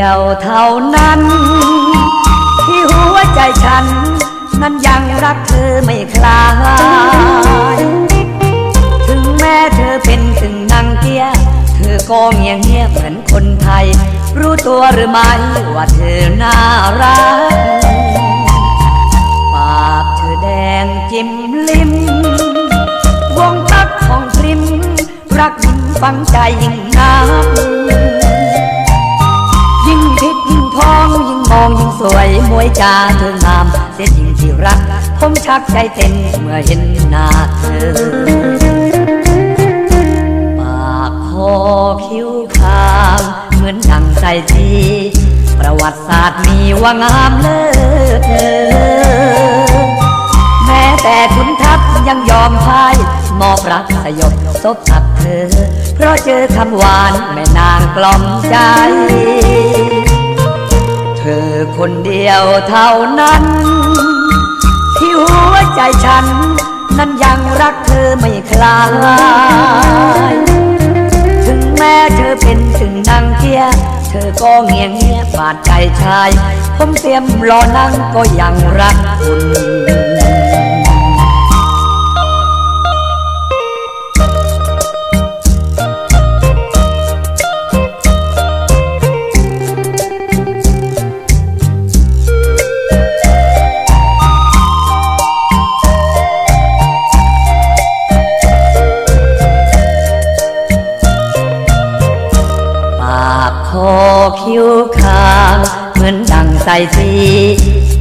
ยวเท่านั้น ที่หัวใจฉัน นั้นยังรักเธอไม่คลาย ถึงแม้เธอเป็นถึงนางเกียเธอก็เงียบเงียบเหมือนคนไทย รู้ตัวหรือไม่ว่าเธอน่ารัก ปากเธอแดงจิ้มลิ้มวงตักของพริมรักยิ่งฝังใจยิ่งนัก สวยมวยจาเธองามเสียจริงที่รัก ผมชักใจเต้นเมื่อเห็นหน้าเธอ ปากคอคิ้วคางเหมือนดังใจทีประวัติศาสตร์มีว่างามเลิศเธอ แม้แต่คุณทัพยังยอมพ่ายมอบรักสยบซบตักเธอ เพราะเจอคำหวานแม่นางกล่อมใจ ยวเท่านั้น ที่หัวใจฉัน นั้นยังรักเธอไม่คลาย ถึงแม้เธอเป็นถึงนางเกียเธอก็เงียงเงียบบาดใจชาย ผมเตรียมรอนั่งก็ยังรักคุณ คิ้วคางเหมือนดังใส่สี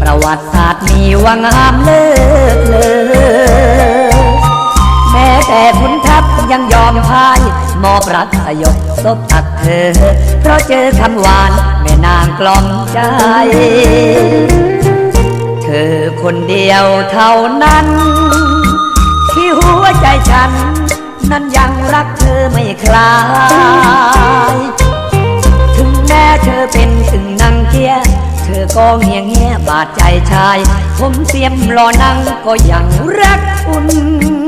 ประวัติศาสตร์มีว่างามเลิศเลอแม้แต่คุณทัพยังยอมพ่ายมอบรักสยบซบตักเธอ เพราะเจอคำหวานแม่นางกล่อมใจ เธอคนเดียวเท่านั้น ที่หัวใจฉัน นั้นยังรักเธอไม่คลาย ก็เงียบเงียบบาดใจชาย ผมเสียมรอนั่งก็ยังรักคุณ